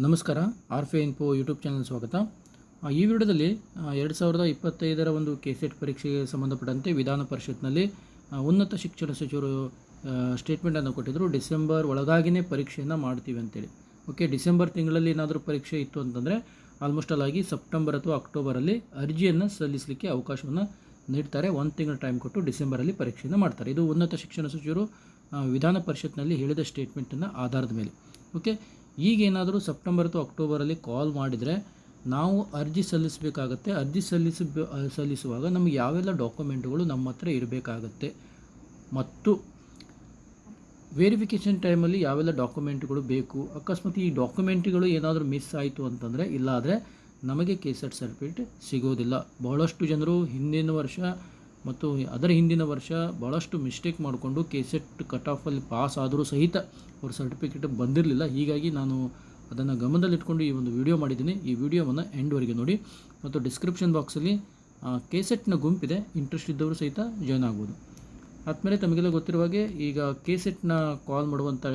ನಮಸ್ಕಾರ, ಆರ್ಫೆ info YouTube channel ಸ್ವಾಗತ. ಈ ವಿಡಿಯೋದಲ್ಲಿ ಎರಡು ಸಾವಿರದ ಇಪ್ಪತ್ತೈದರ ಒಂದು ಕೆ ಸೆಟ್ ಪರೀಕ್ಷೆಗೆ ಸಂಬಂಧಪಟ್ಟಂತೆ ವಿಧಾನ ಪರಿಷತ್ನಲ್ಲಿ ಉನ್ನತ ಶಿಕ್ಷಣ ಸಚಿವರು ಸ್ಟೇಟ್ಮೆಂಟನ್ನು ಕೊಟ್ಟಿದ್ದರು ಡಿಸೆಂಬರ್ ಒಳಗಾಗಿಯೇ ಪರೀಕ್ಷೆಯನ್ನು ಮಾಡ್ತೀವಿ ಅಂತೇಳಿ. ಓಕೆ ಡಿಸೆಂಬರ್ ತಿಂಗಳಲ್ಲಿ ಏನಾದರೂ ಪರೀಕ್ಷೆ ಇತ್ತು ಅಂತಂದರೆ ಆಲ್ಮೋಸ್ಟ್ ಆಲ್ ಆಗಿ ಸೆಪ್ಟೆಂಬರ್ ಅಥವಾ ಅಕ್ಟೋಬರಲ್ಲಿ ಅರ್ಜಿಯನ್ನು ಸಲ್ಲಿಸಲಿಕ್ಕೆ ಅವಕಾಶವನ್ನು ನೀಡ್ತಾರೆ. ಒಂದು ತಿಂಗಳ ಟೈಮ್ ಕೊಟ್ಟು ಡಿಸೆಂಬರಲ್ಲಿ ಪರೀಕ್ಷೆಯನ್ನು ಮಾಡ್ತಾರೆ. ಇದು ಉನ್ನತ ಶಿಕ್ಷಣ ಸಚಿವರು ವಿಧಾನ ಪರಿಷತ್ನಲ್ಲಿ ಹೇಳಿದ ಸ್ಟೇಟ್ಮೆಂಟನ್ನು ಆಧಾರದ ಮೇಲೆ. ಓಕೆ ಈಗೇನಾದರೂ ಸೆಪ್ಟೆಂಬರ್ ಅಥವಾ ಅಕ್ಟೋಬರಲ್ಲಿ ಕಾಲ್ ಮಾಡಿದರೆ ನಾವು ಅರ್ಜಿ ಸಲ್ಲಿಸಬೇಕಾಗತ್ತೆ. ಅರ್ಜಿ ಸಲ್ಲಿಸ, ಸಲ್ಲಿಸುವಾಗ ನಮಗೆ ಯಾವೆಲ್ಲ ಡಾಕ್ಯುಮೆಂಟ್ಗಳು ನಮ್ಮ ಹತ್ರ ಇರಬೇಕಾಗತ್ತೆ. ಮತ್ತು ವೆರಿಫಿಕೇಷನ್ ಟೈಮಲ್ಲಿ ಯಾವೆಲ್ಲ ಡಾಕ್ಯುಮೆಂಟ್ಗಳು ಬೇಕು. ಅಕಸ್ಮಾತ್ ಈ ಡಾಕ್ಯುಮೆಂಟ್ಗಳು ಏನಾದರೂ ಮಿಸ್ ಆಯಿತು ಅಂತಂದರೆ, ಇಲ್ಲಾದರೆ ನಮಗೆ ಕೆ ಸರ್ಟಿಫಿಕೇಟ್ ಸಿಗೋದಿಲ್ಲ. ಬಹಳಷ್ಟು ಜನರು ಹಿಂದಿನ ವರ್ಷ ಮತ್ತು ಅದರ ಹಿಂದಿನ ವರ್ಷ ಭಾಳಷ್ಟು ಮಿಸ್ಟೇಕ್ ಮಾಡಿಕೊಂಡು ಕೆ ಸೆಟ್ ಕಟ್ ಆಫಲ್ಲಿ ಪಾಸ್ ಆದರೂ ಸಹಿತ ಅವ್ರ ಸರ್ಟಿಫಿಕೇಟ್ ಬಂದಿರಲಿಲ್ಲ. ಹೀಗಾಗಿ ನಾನು ಅದನ್ನು ಗಮನದಲ್ಲಿಟ್ಕೊಂಡು ಈ ಒಂದು ವಿಡಿಯೋ ಮಾಡಿದ್ದೀನಿ. ಈ ವಿಡಿಯೋವನ್ನು ಎಂಡ್ವರೆಗೆ ನೋಡಿ. ಮತ್ತು ಡಿಸ್ಕ್ರಿಪ್ಷನ್ ಬಾಕ್ಸಲ್ಲಿ ಕೆ ಸೆಟ್ನ ಗುಂಪಿದೆ ಇಂಟ್ರೆಸ್ಟ್ ಇದ್ದವರು ಸಹಿತ ಜಾಯ್ನ್ ಆಗ್ಬೋದು. ಆದಮೇಲೆ ತಮಗೆಲ್ಲ ಗೊತ್ತಿರುವ ಹಾಗೆ ಈಗ ಕೆ ಸೆಟ್ನ ಕಾಲ್ ಮಾಡುವಂಥ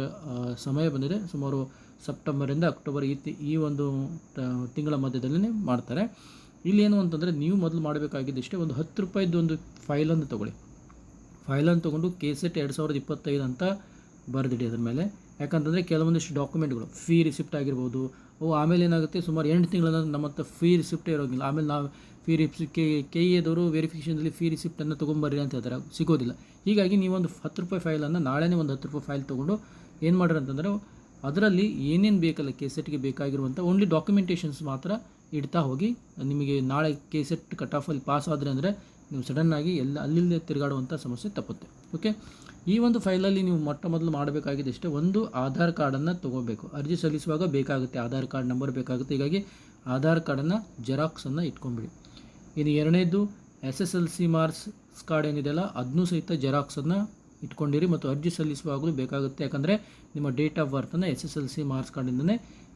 ಸಮಯ ಬಂದಿದೆ. ಸುಮಾರು ಸೆಪ್ಟೆಂಬರಿಂದ ಅಕ್ಟೋಬರ್ ಈ ಈ ಒಂದು ತಿಂಗಳ ಮಧ್ಯದಲ್ಲೇ ಮಾಡ್ತಾರೆ. ಇಲ್ಲಿ ಏನು ಅಂತಂದರೆ ನೀವು ಮೊದಲು ಮಾಡಬೇಕಾಗಿದ್ದಿಷ್ಟೇ ಒಂದು ಹತ್ತು ರೂಪಾಯಿದ್ದು ಒಂದು ಫೈಲನ್ನು ತೊಗೊಳ್ಳಿ. ಫೈಲನ್ನು ತೊಗೊಂಡು ಕೆ ಸೆಟ್ ಎರಡು ಸಾವಿರದ ಇಪ್ಪತ್ತೈದು ಅಂತ ಬರೆದಿಡಿ ಅದ್ರ ಮೇಲೆ. ಯಾಕಂತಂದರೆ ಕೆಲವೊಂದಿಷ್ಟು ಡಾಕ್ಯುಮೆಂಟ್ಗಳು ಫೀ ರಿಸಿಪ್ಟ್ ಆಗಿರ್ಬೋದು. ಅವು ಆಮೇಲೆ ಏನಾಗುತ್ತೆ? ಸುಮಾರು ಎಂಟು ತಿಂಗಳ ನಮ್ಮ ಹತ್ರ ಫೀ ರಿಸಿಪ್ಟೇ ಇರೋದಿಲ್ಲ ಆಮೇಲೆ ನಾವು ಫೀ ರಿಪ್ಸ್ ಕೆ ಕೆ ಎದವರು ವೆರಿಫಿಕೇಷನಲ್ಲಿ ಫೀ ರಿಸಿಪ್ಟನ್ನು ತೊಗೊಂಬರ್ರಿ ಅಂತ ಹೇಳ್ತಾರೆ. ಸಿಗೋದಿಲ್ಲ. ಹೀಗಾಗಿ ನೀವೊಂದು ಹತ್ತು ರೂಪಾಯಿ ಫೈಲನ್ನು ನಾಳೆನೇ ಒಂದು ಹತ್ತು ರೂಪಾಯಿ ಫೈಲ್ ತೊಗೊಂಡು ಏನು ಮಾಡ್ರಿ ಅಂತಂದರೆ ಅದರಲ್ಲಿ ಏನೇನು ಬೇಕಲ್ಲ ಕೆ ಸೆಟ್ಗೆ ಬೇಕಾಗಿರುವಂಥ ಓನ್ಲಿ ಡಾಕ್ಯುಮೆಂಟೇಷನ್ಸ್ ಮಾತ್ರ ಇಡ್ತಾ ಹೋಗಿ, ನಿಮಗೆ ನಾಳೆ ಕೆ ಸೆಟ್ ಕಟ್ ಆಫಲ್ಲಿ ಪಾಸ್ ಆದರೆ ಅಂದರೆ ನೀವು ಸಡನ್ನಾಗಿ ಎಲ್ಲ ಅಲ್ಲಿಲ್ಲದೆ ತಿರುಗಾಡುವಂಥ ಸಮಸ್ಯೆ ತಪ್ಪುತ್ತೆ. ಓಕೆ ಈ ಒಂದು ಫೈಲಲ್ಲಿ ನೀವು ಮೊಟ್ಟ ಮೊದಲು ಮಾಡಬೇಕಾಗಿದ್ದಷ್ಟೇ ಒಂದು ಆಧಾರ್ ಕಾರ್ಡನ್ನು ತೊಗೋಬೇಕು. ಅರ್ಜಿ ಸಲ್ಲಿಸುವಾಗ ಬೇಕಾಗುತ್ತೆ ಆಧಾರ್ ಕಾರ್ಡ್ ನಂಬರ್ ಬೇಕಾಗುತ್ತೆ. ಹೀಗಾಗಿ ಆಧಾರ್ ಕಾರ್ಡನ್ನು ಜೆರಾಕ್ಸನ್ನು ಇಟ್ಕೊಂಬಿಡಿ ಇನ್ನು ಎರಡನೇದು S S L C marks card ಏನಿದೆಯಲ್ಲ ಅದನ್ನೂ ಸಹಿತ ಜೆರಾಕ್ಸನ್ನು ಇಟ್ಕೊಂಡಿರಿ ಮತ್ತು ಅರ್ಜಿ ಸಲ್ಲಿಸುವಾಗಲೂ ಬೇಕಾಗುತ್ತೆ. ಯಾಕಂದರೆ ನಿಮ್ಮ date of ಬರ್ತನ್ನು S S L C marks ಕಾರ್ಡಿಂದನೇ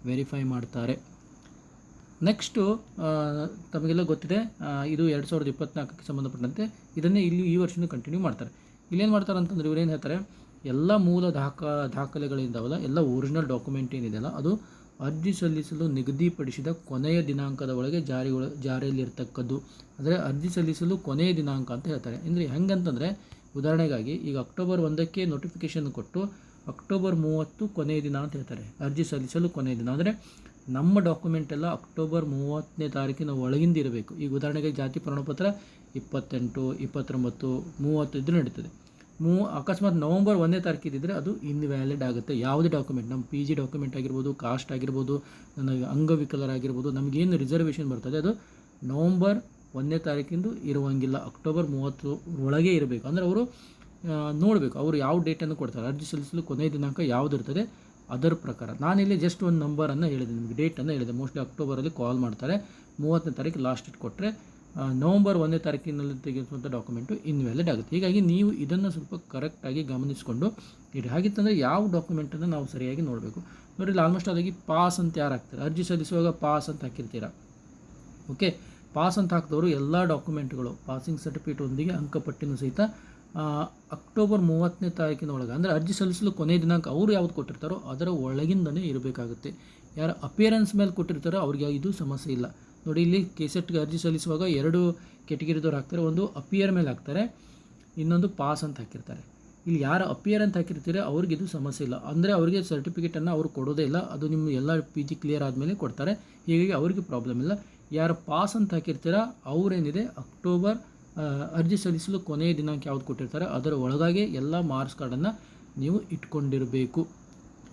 verify ಮಾಡ್ತಾರೆ. ನೆಕ್ಸ್ಟು ತಮಗೆಲ್ಲ ಗೊತ್ತಿದೆ ಇದು ಎರಡು ಸಾವಿರದ ಇಪ್ಪತ್ನಾಲ್ಕಕ್ಕೆ ಸಂಬಂಧಪಟ್ಟಂತೆ. ಇದನ್ನೇ ಇಲ್ಲಿ ಈ ವರ್ಷನೂ ಕಂಟಿನ್ಯೂ ಮಾಡ್ತಾರೆ. ಇಲ್ಲೇನು ಮಾಡ್ತಾರೆ ಅಂತಂದ್ರೆ ಏನು ಹೇಳ್ತಾರೆ, ಎಲ್ಲ ಮೂಲ ದಾಖ, ದಾಖಲೆಗಳಿಂದವಲ್ಲ, ಎಲ್ಲ ಒರಿಜಿನಲ್ ಡಾಕ್ಯುಮೆಂಟ್ ಏನಿದೆಯಲ್ಲ, ಅದು ಅರ್ಜಿ ಸಲ್ಲಿಸಲು ನಿಗದಿಪಡಿಸಿದ ಕೊನೆಯ ದಿನಾಂಕದ ಒಳಗೆ ಜಾರಿ ಜಾರಿಯಲ್ಲಿರ್ತಕ್ಕದ್ದು. ಅಂದರೆ ಅರ್ಜಿ ಸಲ್ಲಿಸಲು ಕೊನೆಯ ದಿನಾಂಕ ಅಂತ ಹೇಳ್ತಾರೆ. ಅಂದರೆ ಹೆಂಗಂತಂದರೆ, ಉದಾಹರಣೆಗಾಗಿ ಈಗ ಅಕ್ಟೋಬರ್ ಒಂದಕ್ಕೆ ನೋಟಿಫಿಕೇಷನ್ ಕೊಟ್ಟು ಅಕ್ಟೋಬರ್ ಮೂವತ್ತು ಕೊನೆಯ ದಿನ ಅಂತ ಹೇಳ್ತಾರೆ. ಅರ್ಜಿ ಸಲ್ಲಿಸಲು ಕೊನೆಯ ದಿನ. ಅಂದರೆ ನಮ್ಮ ಡಾಕ್ಯುಮೆಂಟ್ ಎಲ್ಲ ಅಕ್ಟೋಬರ್ ಮೂವತ್ತನೇ ತಾರೀಕಿನ ಒಳಗಿಂದ ಇರಬೇಕು. ಈಗ ಉದಾಹರಣೆಗೆ ಜಾತಿ ಪ್ರಮಾಣಪತ್ರ ಇಪ್ಪತ್ತೆಂಟು, ಇಪ್ಪತ್ತೊಂಬತ್ತು, ಮೂವತ್ತು ಇದ್ರೂ ನಡೀತದೆ. ಮೂ, ಅಕಸ್ಮಾತ್ ನವಂಬರ್ ಒಂದನೇ ತಾರೀಕಿದ್ದರೆ ಅದು ಇನ್ವ್ಯಾಲಿಡ್ ಆಗುತ್ತೆ. ಯಾವುದೇ ಡಾಕ್ಯುಮೆಂಟ್ ನಮ್ಮ ಪಿ ಜಿ ಡಾಕ್ಯುಮೆಂಟ್ ಆಗಿರ್ಬೋದು ಕಾಸ್ಟ್ ಆಗಿರ್ಬೋದು ನನಗೆ ಅಂಗವಿಕಲರಾಗಿರ್ಬೋದು ನಮಗೇನು ರಿಸರ್ವೇಷನ್ ಬರ್ತದೆ, ಅದು ನವಂಬರ್ ಒಂದನೇ ತಾರೀಕಿಂದು ಇರುವಂಗಿಲ್ಲ. ಅಕ್ಟೋಬರ್ ಮೂವತ್ತು ಒಳಗೆ ಇರಬೇಕು. ಅಂದರೆ ಅವರು ನೋಡಬೇಕು. ಅವರು ಯಾವ ಡೇಟನ್ನು ಕೊಡ್ತಾರೆ. ಅರ್ಜಿ ಸಲ್ಲಿಸಲು ಕೊನೆಯ ದಿನಾಂಕ ಯಾವುದು ಇರ್ತದೆ? ಅದರ ಪ್ರಕಾರ. ನಾನಿಲ್ಲಿ ಜಸ್ಟ್ ಒಂದು ನಂಬರನ್ನು ಹೇಳಿದೆ, ನಿಮಗೆ ಡೇಟನ್ನು ಹೇಳಿದೆ. ಮೋಸ್ಟ್ಲಿ ಅಕ್ಟೋಬರಲ್ಲಿ ಕಾಲ್ ಮಾಡ್ತಾರೆ. ಮೂವತ್ತನೇ ತಾರೀಕು ಲಾಸ್ಟ್ ಡೇಟ್ ಕೊಟ್ಟರೆ ನವಂಬರ್ ಒಂದನೇ ತಾರೀಕಿನಲ್ಲಿ ತೆಗೆದುಕೊಂಥ ಡಾಕ್ಯುಮೆಂಟು ಇನ್ವ್ಯಾಲಿಡ್ ಆಗುತ್ತೆ. ಹೀಗಾಗಿ ನೀವು ಇದನ್ನು ಸ್ವಲ್ಪ ಕರೆಕ್ಟಾಗಿ ಗಮನಿಸಿಕೊಂಡು ಇಡಿ ಹಾಗಿತ್ತಂದರೆ ಯಾವ ಡಾಕ್ಯುಮೆಂಟನ್ನು ನಾವು ಸರಿಯಾಗಿ ನೋಡಬೇಕು? ನೋಡಿ ಇಲ್ಲಿ ಆಲ್ಮೋಸ್ಟ್ ಅದಾಗಿ ಪಾಸ್ ಅಂತ ಯಾರು ಹಾಕ್ತಾರೆ? ಅರ್ಜಿ ಸಲ್ಲಿಸುವಾಗ ಪಾಸ್ ಅಂತ ಹಾಕಿರ್ತೀರಾ? ಓಕೆ ಪಾಸ್ ಅಂತ ಹಾಕಿದವರು ಎಲ್ಲ ಡಾಕ್ಯುಮೆಂಟ್ಗಳು ಪಾಸಿಂಗ್ ಸರ್ಟಿಫಿಕೇಟ್ ಒಂದಿಗೆ ಅಂಕಪಟ್ಟಿನೂ ಸಹಿತ ಅಕ್ಟೋಬರ್ ಮೂವತ್ತನೇ ತಾರೀಕಿನ ಒಳಗೆ ಅಂದರೆ ಅರ್ಜಿ ಸಲ್ಲಿಸಲು ಕೊನೆಯ ದಿನಾಂಕ ಅವರು ಯಾವ್ದು ಕೊಟ್ಟಿರ್ತಾರೋ ಅದರ ಒಳಗಿಂದನೇ ಇರಬೇಕಾಗುತ್ತೆ. ಯಾರು ಅಪಿಯರೆನ್ಸ್ ಮೇಲೆ ಕೊಟ್ಟಿರ್ತಾರೋ ಅವ್ರಿಗೆ ಇದು ಸಮಸ್ಯೆ ಇಲ್ಲ. ನೋಡಿ, ಇಲ್ಲಿ ಕೆಸೆಟ್ಗೆ ಅರ್ಜಿ ಸಲ್ಲಿಸುವಾಗ ಎರಡು ಕೆಟಗಿರಿದವ್ರು ಹಾಕ್ತಾರೆ. ಒಂದು ಅಪಿಯರ್ ಮೇಲೆ ಹಾಕ್ತಾರೆ, ಇನ್ನೊಂದು ಪಾಸ್ ಅಂತ ಹಾಕಿರ್ತಾರೆ. ಇಲ್ಲಿ ಯಾರು ಅಪಿಯರ್ ಅಂತ ಹಾಕಿರ್ತೀರೋ ಅವ್ರಿಗೆ ಇದು ಸಮಸ್ಯೆ ಇಲ್ಲ. ಅಂದರೆ ಅವರಿಗೆ ಸರ್ಟಿಫಿಕೇಟನ್ನು ಅವರು ಕೊಡೋದೇ ಇಲ್ಲ. ಅದು ನಿಮ್ಮ ಎಲ್ಲ ಪಿ ಜಿ ಕ್ಲಿಯರ್ ಆದಮೇಲೆ ಕೊಡ್ತಾರೆ. ಹೀಗಾಗಿ ಅವರಿಗೆ ಪ್ರಾಬ್ಲಮ್ ಇಲ್ಲ. ಯಾರು ಪಾಸ್ ಅಂತ ಹಾಕಿರ್ತೀರಾ ಅವರೇನಿದೆ, ಅಕ್ಟೋಬರ್ ಅರ್ಜಿ ಸಲ್ಲಿಸಲು ಕೊನೆಯ ದಿನಾಂಕ ಯಾವ್ದು ಕೊಟ್ಟಿರ್ತಾರೆ, ಅದರ ಒಳಗಾಗೆ ಎಲ್ಲ ಮಾರ್ಕ್ಸ್ ಕಾರ್ಡನ್ನು ನೀವು ಇಟ್ಕೊಂಡಿರಬೇಕು.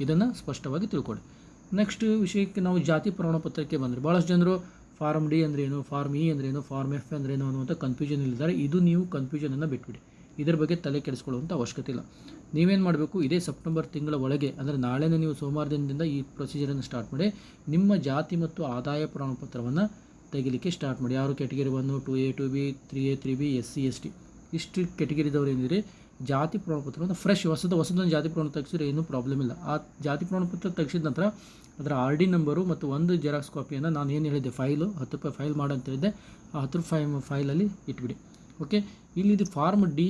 ಇದನ್ನು ಸ್ಪಷ್ಟವಾಗಿ ತಿಳ್ಕೊಳ್ಳಿ ನೆಕ್ಸ್ಟ್ ವಿಷಯಕ್ಕೆ ನಾವು ಜಾತಿ ಪ್ರಮಾಣಪತ್ರಕ್ಕೆ ಬಂದರೆ ಭಾಳಷ್ಟು ಜನರು ಫಾರ್ಮ್ ಡಿ ಅಂದ್ರೇನು ಫಾರ್ಮ್ ಇ ಅಂದ್ರೇನು ಫಾರ್ಮ್ ಎಫ್ ಅಂದ್ರೇನು ಅನ್ನುವಂಥ ಕನ್ಫ್ಯೂಷನ್ ಇಲ್ಲಿದ್ದಾರೆ ಇದು ನೀವು ಕನ್ಫ್ಯೂಷನನ್ನು ಬಿಟ್ಬಿಡಿ. ಇದರ ಬಗ್ಗೆ ತಲೆ ಕೆಡಿಸ್ಕೊಳ್ಳುವಂಥ ಅವಶ್ಯಕತೆ ಇಲ್ಲ. ನೀವೇನು ಮಾಡಬೇಕು, ಇದೇ ಸೆಪ್ಟೆಂಬರ್ ತಿಂಗಳ ಒಳಗೆ, ಅಂದರೆ ನಾಳೆನೇ ನೀವು ಸೋಮವಾರ ದಿನದಿಂದ ಈ ಪ್ರೊಸೀಜರನ್ನು ಸ್ಟಾರ್ಟ್ ಮಾಡಿ, ನಿಮ್ಮ ಜಾತಿ ಮತ್ತು ಆದಾಯ ಪ್ರಮಾಣಪತ್ರವನ್ನು ತೆಗಿಲಿಕ್ಕೆ ಸ್ಟಾರ್ಟ್ ಮಾಡಿ. ಯಾರು category one two A two B three A three B S C S T ಇಷ್ಟು ಕೆಟಗಿರಿದವ್ರು ಏನಿದೆ ಜಾತಿ ಪ್ರಮಾಣಪತ್ರ ಒಂದು ಫ್ರೆಶ್ ಹೊಸದ, ಹೊಸದೊಂದು ಜಾತಿ ಪ್ರಮಾಣ ತೆಗೆಸಿದ್ರೆ ಏನೂ ಪ್ರಾಬ್ಲಮ್ ಇಲ್ಲ. ಆ ಜಾತಿ ಪ್ರಮಾಣಪತ್ರ ತೆಗೆಸಿದ ನಂತರ ಅದರ ಆರ್ ಡಿ ನಂಬರು ಮತ್ತು ಒಂದು ಜೆರಾಕ್ಸ್ ಕಾಪಿಯನ್ನು ನಾನು ಏನು ಹೇಳಿದ್ದೆ ಫೈಲು ಹತ್ತು ರೂಪಾಯಿ ಫೈಲ್ ಮಾಡು ಅಂತ ಹೇಳಿದ್ದೆ, ಆ ಹತ್ತು ರೂಪಾಯಿ ಫೈಲಲ್ಲಿ ಇಟ್ಬಿಡಿ. ಓಕೆ ಇಲ್ಲಿ ಇದು ಫಾರ್ಮ್ ಡಿ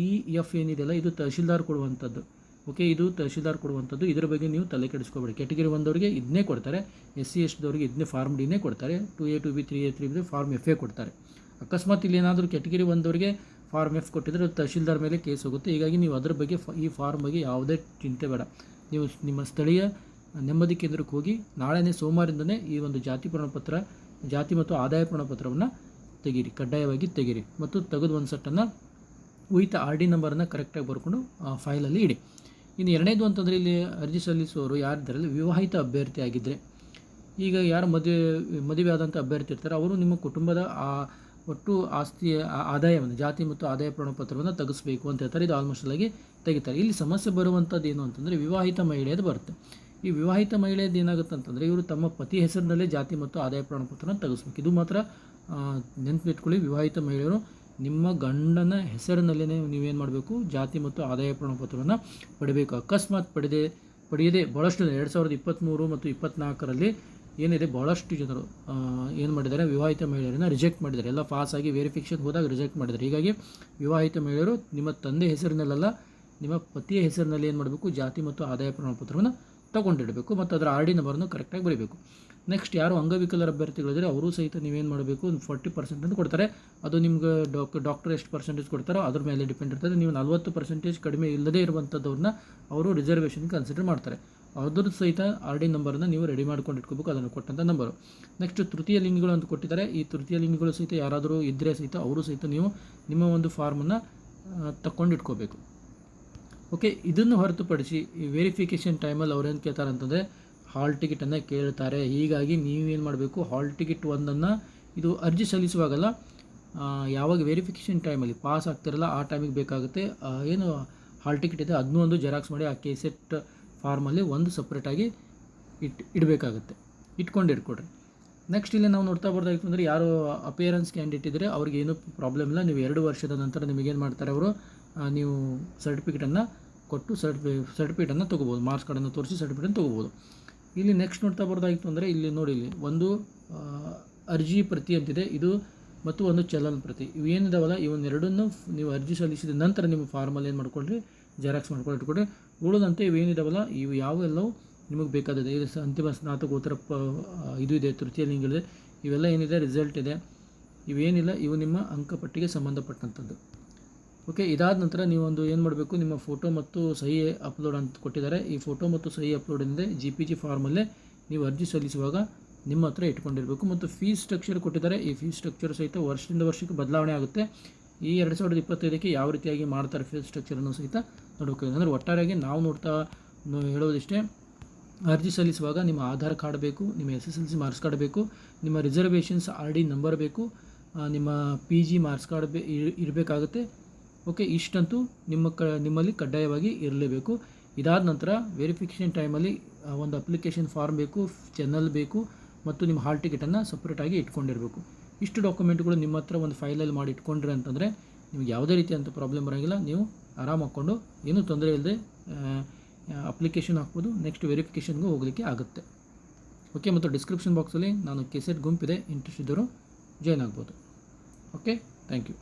ಇ ಎಫ್ ಏನಿದೆಯಲ್ಲ, ಇದು ತಹಶೀಲ್ದಾರ್ ಕೊಡುವಂಥದ್ದು ಓಕೆ, ಇದು ತಹಶೀಲ್ದಾರ್ ಕೊಡುವಂಥದ್ದು. ಇದರ ಬಗ್ಗೆ ನೀವು ತಲೆ ಕೆಡಿಸ್ಕೋಬೇಡಿ. ಕೆಟಗಿರಿ ಒಂದವರಿಗೆ ಇದನ್ನೇ ಕೊಡ್ತಾರೆ. ಎಸ್ ಸಿ ಎಸ್ ಟಿದವರಿಗೆ ಇದನ್ನೇ ಫಾರ್ಮ್ ಡಿನೇ ಕೊಡ್ತಾರೆ. Two A, two B, three A, three B, form F A ಕೊಡ್ತಾರೆ. ಅಕಸ್ಮಾತ್ ಇಲ್ಲಿ ಏನಾದರೂ ಕೆಟಗಿರಿ ಒಂದವರಿಗೆ ಫಾರ್ಮ್ ಎಫ್ ಕೊಟ್ಟಿದ್ರೆ ತಹಶೀಲ್ದಾರ್ ಮೇಲೆ ಕೇಸ್ ಹೋಗುತ್ತೆ. ಹೀಗಾಗಿ ನೀವು ಅದರ ಬಗ್ಗೆ ಈ ಫಾರ್ಮ್ ಬಗ್ಗೆ ಯಾವುದೇ ಚಿಂತೆ ಬೇಡ. ನೀವು ನಿಮ್ಮ ಸ್ಥಳೀಯ ನೆಮ್ಮದಿ ಕೇಂದ್ರಕ್ಕೆ ಹೋಗಿ ನಾಳೆನೇ ಸೋಮವಾರದಿಂದನೇ ಈ ಒಂದು ಜಾತಿ ಪ್ರಮಾಣಪತ್ರ, ಜಾತಿ ಮತ್ತು ಆದಾಯ ಪ್ರಮಾಣಪತ್ರವನ್ನು ತೆಗೀರಿ. ಕಡ್ಡಾಯವಾಗಿ ತೆಗೀರಿ. ಮತ್ತು ತೆಗೆದು ಒಂದು ಸಟ್ಟನ್ನು ಉಯಿತ ಆರ್ ಡಿ ನಂಬರನ್ನು ಕರೆಕ್ಟಾಗಿ ಬರ್ಕೊಂಡು ಫೈಲಲ್ಲಿ ಇಡಿ. ಇನ್ನು ಎರಡನೇದು ಅಂತಂದರೆ ಇಲ್ಲಿ ಅರ್ಜಿ ಸಲ್ಲಿಸುವವರು ಯಾರಿದ್ದಾರಲ್ಲ ವಿವಾಹಿತ ಅಭ್ಯರ್ಥಿ ಆಗಿದ್ದರೆ ಈಗ ಯಾರು ಮದುವೆ ಮದುವೆ ಆದಂಥ ಅಭ್ಯರ್ಥಿ ಇರ್ತಾರೆ, ಅವರು ನಿಮ್ಮ ಕುಟುಂಬದ ಆ ಒಟ್ಟು ಆಸ್ತಿಯ, ಆ- ಆದಾಯವನ್ನು, ಜಾತಿ ಮತ್ತು ಆದಾಯ ಪ್ರಮಾಣಪತ್ರವನ್ನು ತೆಗೆಸಬೇಕು ಅಂತ ಹೇಳ್ತಾರೆ. ಇದು ಆಲ್ಮೋಸ್ಟ್ ಆಗಿ ತೆಗಿತಾರೆ. ಇಲ್ಲಿ ಸಮಸ್ಯೆ ಬರುವಂಥದ್ದು ಏನು ಅಂತಂದರೆ ವಿವಾಹಿತ ಮಹಿಳೆಯದು ಬರುತ್ತೆ. ಈ ವಿವಾಹಿತ ಮಹಿಳೆಯದು ಏನಾಗುತ್ತೆ ಅಂತಂದರೆ ಇವರು ತಮ್ಮ ಪತಿ ಹೆಸರಿನಲ್ಲೇ ಜಾತಿ ಮತ್ತು ಆದಾಯ ಪ್ರಮಾಣಪತ್ರನ ತೆಗೆಸ್ಬೇಕು ಇದು ಮಾತ್ರ ನೆನಪಿಟ್ಕೊಳ್ಳಿ ವಿವಾಹಿತ ಮಹಿಳೆಯರು ನಿಮ್ಮ ಗಂಡನ ಹೆಸರಿನಲ್ಲೇ ನೀವೇನು ಮಾಡಬೇಕು? ಜಾತಿ ಮತ್ತು ಆದಾಯ ಪ್ರಮಾಣಪತ್ರವನ್ನು ಪಡಿಬೇಕು. ಅಕಸ್ಮಾತ್ ಪಡೆದೇ, ಪಡೆಯದೆ ಭಾಳಷ್ಟು ಎರಡು ಸಾವಿರದ ಇಪ್ಪತ್ತ್ಮೂರು ಮತ್ತು ಇಪ್ಪತ್ತ್ನಾಲ್ಕರಲ್ಲಿ ಏನಿದೆ ಭಾಳಷ್ಟು ಜನರು ಏನು ಮಾಡಿದ್ದಾರೆ, ವಿವಾಹಿತ ಮಹಿಳೆಯರನ್ನು ರಿಜೆಕ್ಟ್ ಮಾಡಿದ್ದಾರೆ. ಎಲ್ಲ ಪಾಸ್ ಆಗಿ ವೆರಿಫಿಕೇಷನ್ ಹೋದಾಗ ರಿಜೆಕ್ಟ್ ಮಾಡಿದ್ದಾರೆ. ಹೀಗಾಗಿ ವಿವಾಹಿತ ಮಹಿಳೆಯರು ನಿಮ್ಮ ತಂದೆ ಹೆಸರಿನಲ್ಲೆಲ್ಲ, ನಿಮ್ಮ ಪತಿಯ ಹೆಸರಿನಲ್ಲಿ ಏನು ಮಾಡಬೇಕು? ಜಾತಿ ಮತ್ತು ಆದಾಯ ಪ್ರಮಾಣಪತ್ರವನ್ನು ತಗೊಂಡಿಡಬೇಕು ಮತ್ತು ಅದರ ಆರ್ ಡಿ ನಂಬರನ್ನು ಕರೆಕ್ಟಾಗಿ ಬರೀಬೇಕು. ನೆಕ್ಸ್ಟ್ ಯಾರು ಅಂಗವಿಕಲರ ಅಭ್ಯರ್ಥಿಗಳಿದ್ರೆ ಅವರು ಸಹಿತ ನೀವೇನು ಮಾಡಬೇಕು? ಒಂದು ಫಾರ್ಟಿ ಪರ್ಸೆಂಟ್ ಅಂತ ಕೊಡ್ತಾರೆ. ಅದು ನಿಮ್ಗೆ ಡಾಕ್ ಡಾಕ್ಟರ್ ಎಷ್ಟು ಪರ್ಸೆಂಟೇಜ್ ಕೊಡ್ತಾರೋ ಅದ್ರ ಮೇಲೆ ಡಿಪೆಂಡ್ ಇರ್ತದೆ. ನೀವು ನಲ್ವತ್ತು ಪರ್ಸೆಂಟೇಜ್ ಕಡಿಮೆ ಇಲ್ಲದೇ ಇರುವಂಥದ್ದವ್ರನ್ನ ಅವರು ರಿಸರ್ವೇಷನ್ ಕನ್ಸಿಡರ್ ಮಾಡ್ತಾರೆ. ಅದ್ರ ಸಹಿತ ಆರ್ ಡಿ ನಂಬರನ್ನು ನೀವು ರೆಡಿ ಮಾಡ್ಕೊಂಡು ಇಟ್ಕೋಬೇಕು, ಅದನ್ನು ಕೊಟ್ಟಂಥ ನಂಬರು ನೆಕ್ಸ್ಟ್ ತೃತೀಯ ಲಿಂಗಗಳು ಅಂತ ಕೊಟ್ಟಿದ್ದಾರೆ. ಈ ತೃತೀಯ ಲಿಂಗಗಳು ಸಹಿತ ಯಾರಾದರೂ ಇದ್ದರೆ ಸಹಿತ ಅವರು ಸಹಿತ ನೀವು ನಿಮ್ಮ ಒಂದು ಫಾರ್ಮನ್ನು ತಕ್ಕೊಂಡು ಇಟ್ಕೋಬೇಕು. ಓಕೆ ಇದನ್ನು ಹೊರತುಪಡಿಸಿ ಈ ವೆರಿಫಿಕೇಷನ್ ಟೈಮಲ್ಲಿ ಅವ್ರೇನು ಕೇಳ್ತಾರೆ ಅಂತಂದರೆ ಹಾಲ್ ಟಿಕೆಟನ್ನು ಕೇಳ್ತಾರೆ. ಹೀಗಾಗಿ ನೀವೇನು ಮಾಡಬೇಕು? ಹಾಲ್ ಟಿಕೆಟ್ ಒಂದನ್ನು ಇದು ಅರ್ಜಿ ಸಲ್ಲಿಸುವಾಗಲ್ಲ ಯಾವಾಗ ವೆರಿಫಿಕೇಷನ್ ಟೈಮಲ್ಲಿ ಪಾಸ್ ಆಗ್ತಿರಲ್ಲ ಆ ಟೈಮಿಗೆ ಬೇಕಾಗುತ್ತೆ. ಏನು ಹಾಲ್ ಟಿಕೆಟ್ ಇದೆ ಅದನ್ನೂ ಒಂದು ಜೆರಾಕ್ಸ್ ಮಾಡಿ ಆ ಕೆಸೆಟ್ ಫಾರ್ಮಲ್ಲಿ ಒಂದು ಸಪ್ರೇಟಾಗಿ ಇಟ್, ಇಡಬೇಕಾಗುತ್ತೆ. ಇಟ್ಕೊಂಡು ಇಟ್ಕೊಡ್ರಿ ನೆಕ್ಸ್ಟ್ ಇಲ್ಲಿ ನಾವು ನೋಡ್ತಾ ಬರ್ದಾಗಿತ್ತು ಅಂದರೆ ಯಾರು ಅಪಿಯರೆನ್ಸ್ ಕ್ಯಾಂಡಿಡೇಟ್ ಇದ್ದರೆ ಅವ್ರಿಗೆ ಏನೂ ಪ್ರಾಬ್ಲಮ್ ಇಲ್ಲ. ನೀವು ಎರಡು ವರ್ಷದ ನಂತರ ನಿಮಗೇನು ಮಾಡ್ತಾರೆ ಅವರು? ನೀವು ಸರ್ಟಿಫಿಕೇಟನ್ನು ಕೊಟ್ಟು ಸರ್ಟಿಫಿ ಸರ್ಟಿಫಿಕೇಟನ್ನು ತೊಗೋಬೋದು. ಮಾರ್ಕ್ಸ್ ಕಾರ್ಡನ್ನು ತೋರಿಸಿ ಸರ್ಟಿಫಿಕೇಟನ್ನು ತೊಗೋಬೋದು. ಇಲ್ಲಿ ನೆಕ್ಸ್ಟ್ ನೋಡ್ತಾ ಬರೋದಾಗಿತ್ತು ಅಂದರೆ ಇಲ್ಲಿ ನೋಡಿ ಇಲ್ಲಿ ಒಂದು ಅರ್ಜಿ ಪ್ರತಿ ಅಂತಿದೆ. ಇದು ಮತ್ತು ಒಂದು ಚಲನ್ ಪ್ರತಿ. ಇವೇನಿದಾವಲ್ಲ ಇವನ್ನೆರಡನ್ನು ನೀವು ಅರ್ಜಿ ಸಲ್ಲಿಸಿದ ನಂತರ ನಿಮ್ಮ ಫಾರ್ಮಲ್ಲಿ ಏನು ಮಾಡ್ಕೊಳ್ರಿ ಜೆರಾಕ್ಸ್ ಮಾಡ್ಕೊಂಡು ಇಟ್ಕೊಳ್ಳಿ ಉಳಿದಂತೆ ಇವೇನಿದಾವಲ್ಲ ಇವು ಯಾವೆಲ್ಲವೂ ನಿಮಗೆ ಬೇಕಾದದ್ದು. ಇದು ಅಂತಿಮ ಸ್ನಾತಕೋತ್ತರ ಪ, ಇದು ಇದೆ, ತೃತೀಯ ಲಿಂಗ ಇವೆಲ್ಲ ಏನಿದೆ ರಿಸಲ್ಟ್ ಇದೆ. ಇವೇನಿಲ್ಲ, ಇವು ನಿಮ್ಮ ಅಂಕಪಟ್ಟಿಗೆ ಸಂಬಂಧಪಟ್ಟಂಥದ್ದು ಓಕೆ ಇದಾದ ನಂತರ ನೀವೊಂದು ಏನು ಮಾಡಬೇಕು? ನಿಮ್ಮ ಫೋಟೋ ಮತ್ತು ಸಹಿ ಅಪ್ಲೋಡ್ ಅಂತ ಕೊಟ್ಟಿದ್ದಾರೆ. ಈ ಫೋಟೋ ಮತ್ತು ಸಹಿ ಅಪ್ಲೋಡ್ ಅಂದರೆ ಜಿ ಪಿ ಜಿ ಫಾರ್ಮಲ್ಲೇ ನೀವು ಅರ್ಜಿ ಸಲ್ಲಿಸುವಾಗ ನಿಮ್ಮ ಹತ್ರ ಇಟ್ಕೊಂಡಿರಬೇಕು. ಮತ್ತು ಫೀಸ್ ಸ್ಟ್ರಕ್ಚರ್ ಕೊಟ್ಟಿದ್ದಾರೆ. ಈ ಫೀಸ್ ಸ್ಟ್ರಕ್ಚರ್ ಸಹಿತ ವರ್ಷದಿಂದ ವರ್ಷಕ್ಕೆ ಬದಲಾವಣೆ ಆಗುತ್ತೆ. ಈ ಎರಡು ಸಾವಿರದ ಇಪ್ಪತ್ತೈದಕ್ಕೆ ಯಾವ ರೀತಿಯಾಗಿ ಮಾಡ್ತಾರೆ ಫೀಸ್ ಸ್ಟ್ರಕ್ಚರನ್ನು ಸಹಿತ ನೋಡಬೇಕು. ಅಂದರೆ ಒಟ್ಟಾರೆಯಾಗಿ ನಾವು ನೋಡ್ತಾ ಹೇಳೋದಿಷ್ಟೇ, ಅರ್ಜಿ ಸಲ್ಲಿಸುವಾಗ ನಿಮ್ಮ ಆಧಾರ್ ಕಾರ್ಡ್ ಬೇಕು, ನಿಮ್ಮ S S L C marks card ಬೇಕು, ನಿಮ್ಮ ರಿಸರ್ವೇಷನ್ಸ್ ಆರ್ ಡಿ ನಂಬರ್ ಬೇಕು ನಿಮ್ಮ ಪಿ ಜಿ ಮಾರ್ಕ್ಸ್ ಕಾರ್ಡ್ ಬೇ ಇರಬೇಕಾಗುತ್ತೆ. ಓಕೆ, ಇಷ್ಟಂತೂ ನಿಮ್ಮ ಕ, ನಿಮ್ಮಲ್ಲಿ ಕಡ್ಡಾಯವಾಗಿ ಇರಲೇಬೇಕು. ಇದಾದ ನಂತರ ವೆರಿಫಿಕೇಷನ್ ಟೈಮಲ್ಲಿ ಒಂದು ಅಪ್ಲಿಕೇಶನ್ ಫಾರ್ಮ್ ಬೇಕು ಚೆನ್ನಲ್ ಬೇಕು, ಮತ್ತು ನಿಮ್ಮ ಹಾಲ್ ಟಿಕೆಟನ್ನು ಸಪ್ರೇಟಾಗಿ ಇಟ್ಕೊಂಡಿರಬೇಕು. ಇಷ್ಟು ಡಾಕ್ಯುಮೆಂಟ್ಗಳು ನಿಮ್ಮ ಹತ್ರ ಒಂದು ಫೈಲಲ್ಲಿ ಮಾಡಿ ಇಟ್ಕೊಂಡ್ರೆ ಅಂತಂದರೆ ನಿಮ್ಗೆ ಯಾವುದೇ ರೀತಿಯಂಥ ಪ್ರಾಬ್ಲಮ್ ಬರೋಂಗಿಲ್ಲ. ನೀವು ಆರಾಮ್ ಹಾಕ್ಕೊಂಡು, ಏನೂ ತೊಂದರೆ ಇಲ್ಲದೆ ಅಪ್ಲಿಕೇಶನ್ ಹಾಕ್ಬೋದು, ನೆಕ್ಸ್ಟ್ ವೆರಿಫಿಕೇಷನ್ಗೂ ಹೋಗಲಿಕ್ಕೆ ಆಗುತ್ತೆ. ಓಕೆ, ಮತ್ತು ಡಿಸ್ಕ್ರಿಪ್ಷನ್ ಬಾಕ್ಸಲ್ಲಿ ನಾನು ಕೆಸೆಟ್ ಗುಂಪಿದೆ. ಇಂಟ್ರೆಸ್ಟ್ ಇದ್ದರು ಜಾಯ್ನ್ ಆಗ್ಬೋದು. Okay, thank you.